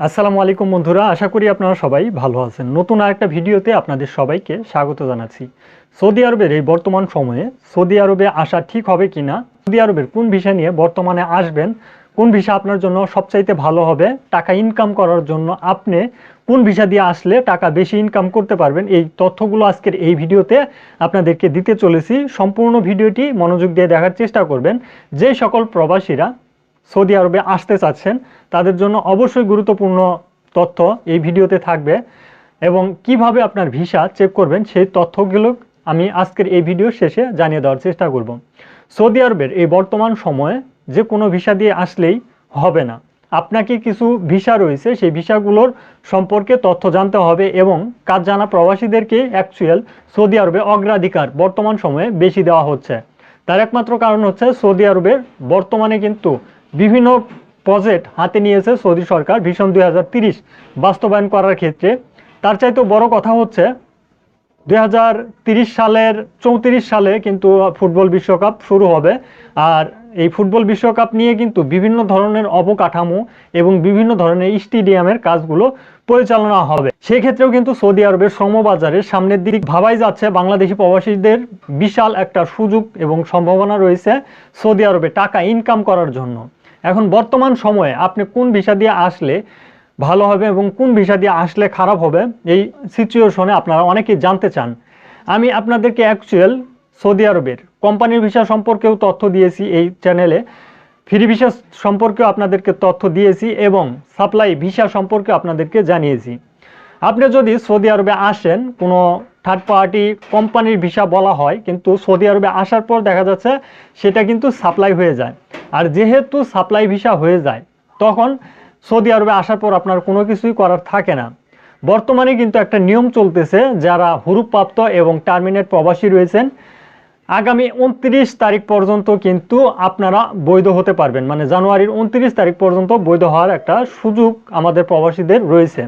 আসসালামু আলাইকুম বন্ধুরা, আশা করি আপনারা সবাই ভালো আছেন। নতুন আরেকটা ভিডিওতে আপনাদের সবাইকে স্বাগত জানাচ্ছি। সৌদি আরবের এই বর্তমান সময়ে, সৌদি আরবে আসা ঠিক হবে কিনা, সৌদি আরবের কোন ভিসা নিয়ে বর্তমানে আসবেন, কোন ভিসা আপনার জন্য সবচাইতে ভালো হবে, টাকা ইনকাম করার জন্য আপনি কোন ভিসা দিয়ে আসলে টাকা বেশি ইনকাম করতে পারবেন, এই তথ্যগুলো আজকের এই ভিডিওতে আপনাদেরকে দিতে চলেছি। সম্পূর্ণ ভিডিওটি মনোযোগ দিয়ে দেখার চেষ্টা করবেন। যে সকল প্রবাসীরা সৌদি আরবে আসতে চাচ্ছেন, তাদের জন্য অবশ্যই গুরুত্বপূর্ণ তথ্য এই ভিডিওতে থাকবে এবং কীভাবে আপনার ভিসা চেক করবেন সেই তথ্যগুলো আমি আজকের এই ভিডিও শেষে জানিয়ে দেওয়ার চেষ্টা করব। সৌদি আরবের এই বর্তমান সময়ে যে কোনো ভিসা দিয়ে আসলেই হবে না। আপনাকে কিছু ভিসা রয়েছে, সেই ভিসাগুলোর সম্পর্কে তথ্য জানতে হবে এবং কাজ জানা প্রবাসীদেরকে অ্যাকচুয়াল সৌদি আরবে অগ্রাধিকার বর্তমান সময়ে বেশি দেওয়া হচ্ছে। তার একমাত্র কারণ হচ্ছে সৌদি আরবের বর্তমানে কিন্তু বিভিন্ন প্রজেক্ট হাতে নিয়েছে সৌদি সরকার, ভীষণ দুই বাস্তবায়ন করার ক্ষেত্রে। তার চাইতেও বড় কথা হচ্ছে, দুই সালের চৌত্রিশ সালে কিন্তু ফুটবল বিশ্বকাপ শুরু হবে। আর এই ফুটবল বিশ্বকাপ নিয়ে কিন্তু বিভিন্ন ধরনের অবকাঠামো এবং বিভিন্ন ধরনের স্টেডিয়ামের কাজগুলো পরিচালনা হবে। সেক্ষেত্রেও কিন্তু সৌদি আরবের শ্রমবাজারের সামনের দিক ভাবাই যাচ্ছে, বাংলাদেশি প্রবাসীদের বিশাল একটা সুযোগ এবং সম্ভাবনা রয়েছে সৌদি আরবে টাকা ইনকাম করার জন্য। এখন বর্তমান সময়ে আপনি কোন ভিসা দিয়ে আসলে ভালো হবে এবং কোন ভিসা দিয়ে আসলে খারাপ হবে, এই সিচুয়েশনে আপনারা অনেকেই জানতে চান। আমি আপনাদেরকে অ্যাকচুয়াল সৌদি আরবের কোম্পানির ভিসা সম্পর্কেও তথ্য দিয়েছি এই চ্যানেলে ফ্রি ভিসা সম্পর্কেও আপনাদেরকে তথ্য দিয়েছি এবং সাপ্লাই ভিসা সম্পর্কে আপনাদেরকে জানিয়েছি। আপনি যদি সৌদি আরবে আসেন, কোনো থার্ড পার্টি কোম্পানির ভিসা বলা হয়, কিন্তু সৌদি আরবে আসার পর দেখা যাচ্ছে সেটা কিন্তু সাপ্লাই হয়ে যায়। আর যেহেতু সাপ্লাই ভিসা হয়ে যায়, তখন সৌদি আরবে আসার পর আপনার কোনো কিছুই করার থাকে না। বর্তমানে কিন্তু একটা নিয়ম চলতেছে, যারা হুরুপ্রাপ্ত এবং টার্মিনেট প্রবাসী রয়েছেন, আগামী উনত্রিশ তারিখ পর্যন্ত কিন্তু আপনারা বৈধ হতে পারবেন। মানে জানুয়ারির উনত্রিশ তারিখ পর্যন্ত বৈধ হওয়ার একটা সুযোগ আমাদের প্রবাসীদের রয়েছে।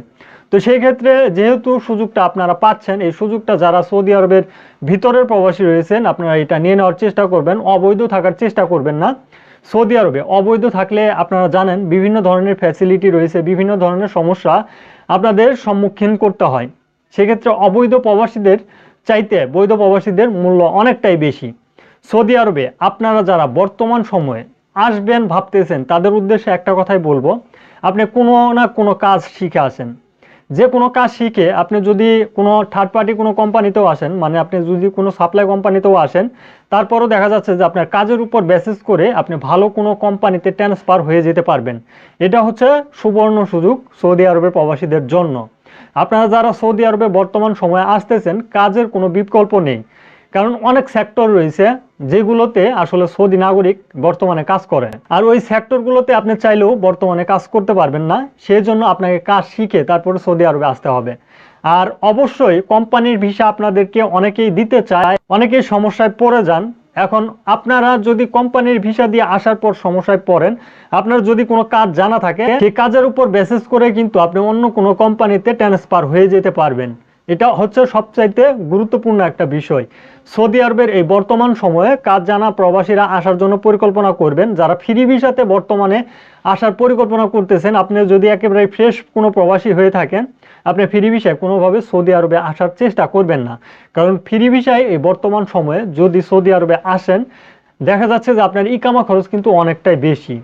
তো সেই ক্ষেত্রে যেহেতু সুযোগটা আপনারা পাচ্ছেন, এই সুযোগটা যারা সৌদি আরবের ভিতরের প্রবাসী রয়েছেন, আপনারা এটা নিয়ে নেওয়ার চেষ্টা করবেন। অবৈধ থাকার চেষ্টা করবেন না। সৌদি আরবে অবৈধ থাকলে আপনারা জানেন বিভিন্ন ধরনের ফ্যাসিলিটি রয়েছে, বিভিন্ন ধরনের সমস্যা আপনাদের সম্মুখীন করতে হয়। সেক্ষেত্রে অবৈধ প্রবাসীদের চাইতে বৈধ প্রবাসীদের মূল্য অনেকটাই বেশি। সৌদি আরবে আপনারা যারা বর্তমান সময়ে আসবেন, ভাবতেছেন, তাদের উদ্দেশ্যে একটা কথাই বলব, আপনি কোনো না কোনো কাজ শিখে আসেন। যে কোনো কাজ শিখে আপনি যদি কোনো থার্ড পার্টি কোনো কোম্পানিতেও আসেন মানে আপনি যদি কোনো সাপ্লাই কোম্পানিতেও আসেন, তারপরও দেখা যাচ্ছে যে আপনার কাজের উপর বেসিস করে আপনি ভালো কোনো কোম্পানিতে ট্রান্সফার হয়ে যেতে পারবেন। এটা হচ্ছে সুবর্ণ সুযোগ সৌদি আরবের প্রবাসীদের জন্য। আপনারা যারা সৌদি আরবে বর্তমান সময়ে আসতেছেন, কাজের কোনো বিকল্প নেই। কারণ অনেক সেক্টর রয়েছে যেগুলোতে আসলে সৌদি নাগরিক বর্তমানে কাজ করে। আর ওই সেক্টরগুলোতে আপনি চাইলেও বর্তমানে কাজ করতে পারবেন না সেই জন্য আপনাকে কাজ শিখে তারপরে সৌদি আরবে আসতে হবে। আর অবশ্যই কোম্পানির ভিসা আপনাদেরকে অনেকেই দিতে চায়, অনেকেই সমস্যায় পড়ে যান। এখন আপনারা যদি কোম্পানির ভিসা দিয়ে আসার পর সমস্যায় পড়েন, আপনার যদি কোনো কাজ জানা থাকে, সেই কাজের উপর বেসিস করে কিন্তু আপনি অন্য কোনো কোম্পানিতে ট্রান্সফার হয়ে যেতে পারবেন। এটা হচ্ছে সবচাইতে গুরুত্বপূর্ণ একটা বিষয়। সৌদি আরবের এই বর্তমান সময়ে কাজ জানা প্রবাসীরা আসার জন্য পরিকল্পনা করবেন। যারা ফ্রি ভিসাতে বর্তমানে আসার পরিকল্পনা করতেছেন, আপনি যদি একেবারে ফ্রেশ কোনো প্রবাসী হয়ে থাকেন, আপনি ফ্রি ভিসায় কোনোভাবে সৌদি আরবে আসার চেষ্টা করবেন না। কারণ ফ্রি ভিসায় এই বর্তমান সময়ে যদি সৌদি আরবে আসেন, দেখা যাচ্ছে যে আপনার ইকামা খরচ কিন্তু অনেকটাই বেশি।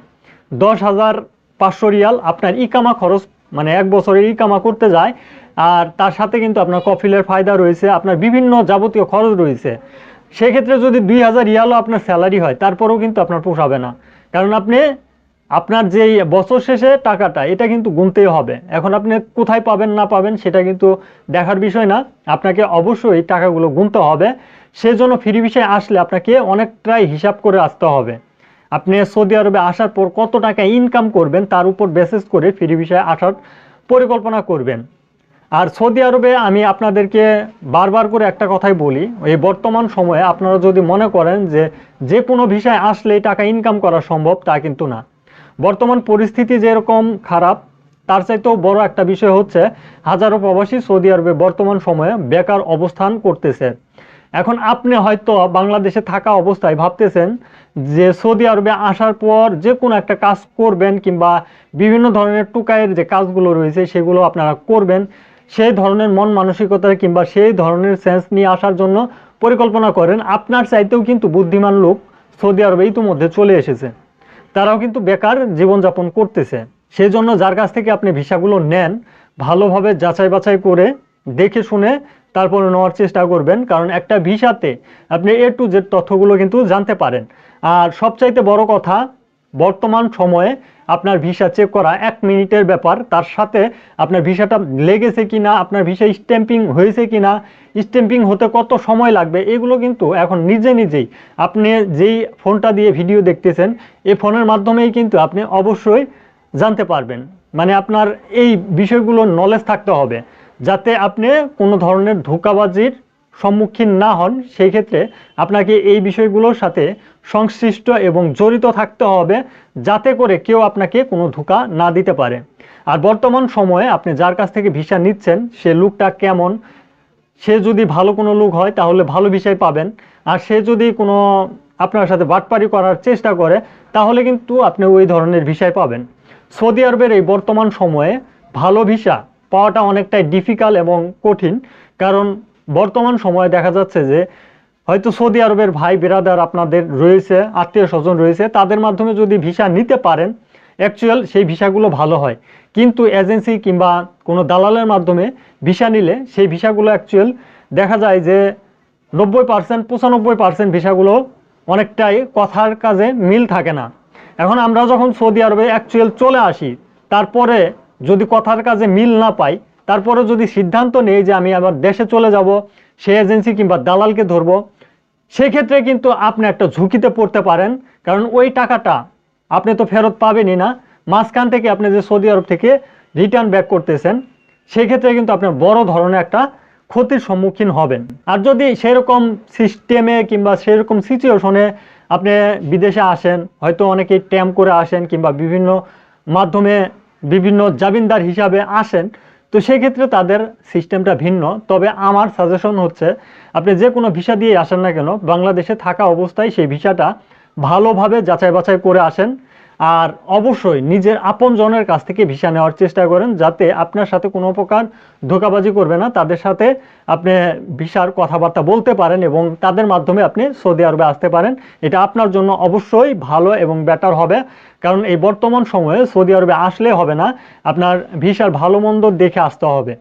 দশ হাজার পাঁচশো রিয়াল আপনার ইকামা খরচ মানে এক বছরের ইকামা করতে যায় আর তার সাথে কিন্তু আপনার কফিলের ফায়দা রয়েছে, আপনার বিভিন্ন যাবতীয় খরচ রয়েছে। সেক্ষেত্রে যদি দুই হাজার রিয়ালও আপনার স্যালারি হয়, তারপরেও কিন্তু আপনার পোষাবে না। কারণ আপনি, আপনার যেই বছর শেষে টাকাটা, এটা কিন্তু গুনতেই হবে। এখন আপনি কোথায় পাবেন, না পাবেন, সেটা কিন্তু দেখার বিষয় না। আপনাকে অবশ্যই টাকাগুলো গুনতে হবে। সেজন্য ফ্রি বিষয়ে আসলে আপনাকে অনেকটাই হিসাব করে আসতে হবে। আপনি সৌদি আরবে আসার পর কত টাকা ইনকাম করবেন, তার উপর বেসিস করে ফ্রি বিষয়ে আসার পরিকল্পনা করবেন। আর সৌদি আরবে আমি আপনাদেরকে বারবার করে একটা কথাই বলি, এই বর্তমান সময়ে আপনারা যদি মনে করেন যে যে কোনো ভিসায় আসলেই টাকা ইনকাম করা সম্ভব, তা কিন্তু না। বর্তমান পরিস্থিতি যেরকম খারাপ, তার চাইতেও বড় একটা বিষয় হচ্ছে হাজারো প্রবাসী সৌদি আরবে বর্তমান সময়ে বেকার অবস্থান করতেছে। এখন আপনি হয়তো বাংলাদেশে থাকা অবস্থায় ভাবতেছেন যে সৌদি আরবে আসার পর যে কোনো একটা কাজ করবেন কিংবা বিভিন্ন ধরনের টুকায়ের যে কাজগুলো রয়েছে সেগুলো আপনারা করবেন সেই ধরনের মন মানসিকতা কিংবা সেই ধরনের সেন্স নিয়ে আসার জন্য পরিকল্পনা করেন। আপনার চাইতেও কিন্তু বুদ্ধিমান লোক সৌদি আরবে ইতিমধ্যে চলে এসেছে। তারাও কিন্তু বেকার জীবনযাপন করতেছে। সেই জন্য যার কাছ থেকে আপনি ভিসাগুলো নেন, ভালোভাবে যাচাই বাছাই করে দেখে শুনে তারপরে নেওয়ার চেষ্টা করবেন। কারণ একটা ভিসাতে আপনি এ টু জেড তথ্যগুলো কিন্তু জানতে পারেন। আর সবচাইতে বড় কথা বর্তমান সময়ে আপনার ভিসা চেক করা এক মিনিটের ব্যাপার। তার সাথে আপনার ভিসাটা লেগেছে কি না আপনার ভিসা স্ট্যাম্পিং হয়েছে কি না স্ট্যাম্পিং হতে কত সময় লাগবে, এগুলো কিন্তু এখন নিজে নিজেই আপনি যেই ফোনটা দিয়ে ভিডিও দেখতেছেন, এই ফোনের মাধ্যমেই কিন্তু আপনি অবশ্যই জানতে পারবেন। মানে আপনার এই বিষয়গুলোর নলেজ থাকতে হবে, যাতে আপনি কোনো ধরনের ধোকাবাজির সম্মুখীন না হন, সেই ক্ষেত্রে আপনাকে এই বিষয়গুলোর সাথে সংশ্লিষ্ট এবং জড়িত থাকতে হবে যাতে করে কেউ আপনাকে কোনো ধোকা না দিতে পারে। আর বর্তমান সময়ে আপনি যার কাছ থেকে ভিসা নিচ্ছেন, সে লোকটা কেমন? সে যদি ভালো কোনো লোক হয়, তাহলে ভালো বিষয় পাবেন। আর সে যদি কোনো আপনার সাথে বাটপারি করার চেষ্টা করে, তাহলে কিন্তু আপনি ওই ধরনের ভিসায় পাবেন। সৌদি আরবের এই বর্তমান সময়ে ভালো ভিসা পাওয়াটা অনেকটাই ডিফিকাল্ট এবং কঠিন। কারণ বর্তমান সময়ে দেখা যাচ্ছে যে হয়তো সৌদি আরবের ভাই বেরাদার আপনাদের রয়েছে, আত্মীয় স্বজন রয়েছে, তাদের মাধ্যমে যদি ভিসা নিতে পারেন অ্যাকচুয়াল সেই ভিসাগুলো ভালো হয়। কিন্তু এজেন্সি কিংবা কোনো দালালের মাধ্যমে ভিসা নিলে সেই ভিসাগুলো অ্যাকচুয়াল দেখা যায় যে নব্বই পার্সেন্ট পঁচানব্বই পার্সেন্ট ভিসাগুলো অনেকটাই কথার কাজে মিল থাকে না। এখন আমরা যখন সৌদি আরবে অ্যাকচুয়াল চলে আসি, তারপরে যদি কথার কাজে মিল না পাই তারপরে যদি সিদ্ধান্ত নেই যে আমি আবার দেশে চলে যাব, সেই এজেন্সি কিংবা দালালকে ধরবো, সেক্ষেত্রে কিন্তু আপনি একটা ঝুঁকিতে পড়তে পারেন। কারণ ওই টাকাটা আপনি তো ফেরত পাবেনই না। মাঝখান থেকে আপনি যে সৌদি আরব থেকে রিটার্ন ব্যাক করতেছেন, সেক্ষেত্রে কিন্তু আপনার বড় ধরনের একটা ক্ষতির সম্মুখীন হবেন। আর যদি সেরকম সিস্টেমে কিংবা সেরকম সিচুয়েশনে আপনি বিদেশে আসেন, হয়তো অনেকেই ট্যাম করে আসেন কিংবা বিভিন্ন মাধ্যমে বিভিন্ন জামিনদার হিসাবে আসেন তো সেক্ষেত্রে তাদের সিস্টেমটা ভিন্ন। তবে আমার সাজেশন হচ্ছে, আপনি যে কোনো ভিসা দিয়ে আসেন না কেন, বাংলাদেশে থাকা অবস্থায় সেই ভিসাটা ভালোভাবে যাচাই বাছাই করে আসেন। আর অবশ্যই নিজের আপনজনের কাছ থেকে ভিসা নেওয়ার চেষ্টা করেন যাতে আপনার সাথে কোনো প্রকার ধোকাবাজি করবে না। তাদের সাথে আপনি ভিসার কথাবার্তা বলতে পারেন এবং তাদের মাধ্যমে আপনি সৌদি আরবে আসতে পারেন। এটা আপনার জন্য অবশ্যই ভালো এবং বেটার হবে। কারণ এই বর্তমান সময়ে সৌদি আরবে আসলে হবে না, আপনার ভিসার ভালো মন্দ দেখে আসতে হবে।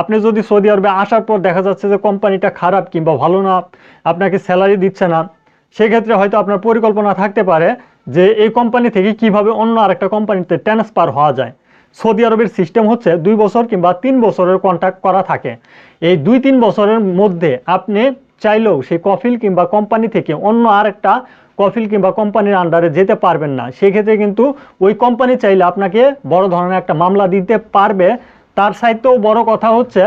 আপনি যদি সৌদি আরবে আসার পর দেখা যাচ্ছে যে কোম্পানিটা খারাপ কিংবা ভালো না, আপনাকে স্যালারি দিচ্ছে না, সেক্ষেত্রে হয়তো আপনার পরিকল্পনা থাকতে পারে। যে এই কোম্পানি থেকে কীভাবে অন্য আরেকটা কোম্পানিতে ট্রান্সফার হওয়া যায়। সৌদি আরবের সিস্টেম হচ্ছে দুই বছর কিংবা তিন বছরের কন্ট্রাক্ট করা থাকে। এই দুই তিন বছরের মধ্যে আপনি চাইলেও সেই কফিল কিংবা কোম্পানি থেকে অন্য আরেকটা কফিল কিংবা কোম্পানির আন্ডারে যেতে পারবেন না। সেক্ষেত্রে কিন্তু ওই কোম্পানি চাইলে আপনাকে বড় ধরনের একটা মামলা দিতে পারবে। তার সাইতেও বড় কথা হচ্ছে,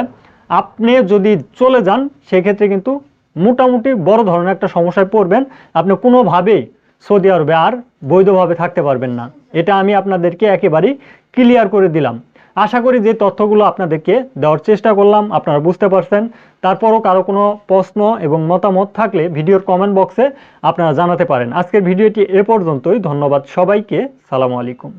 আপনি যদি চলে যান, সেক্ষেত্রে কিন্তু মোটামুটি বড় ধরনের একটা সমস্যায় পড়বেন। আপনি কোনোভাবেই সৌদি আরবে আর বৈধভাবে থাকতে পারবেন না। এটা আমি আপনাদেরকে একেবারেই ক্লিয়ার করে দিলাম। আশা করি যে তথ্যগুলো আপনাদেরকে দেওয়ার চেষ্টা করলাম, আপনারা বুঝতে পারছেন। তারপরও কারও কোনো প্রশ্ন এবং মতামত থাকলে ভিডিওর কমেন্ট বক্সে আপনারা জানাতে পারেন। আজকের ভিডিওটি এ পর্যন্তই। ধন্যবাদ সবাইকে। সালামু আলাইকুম।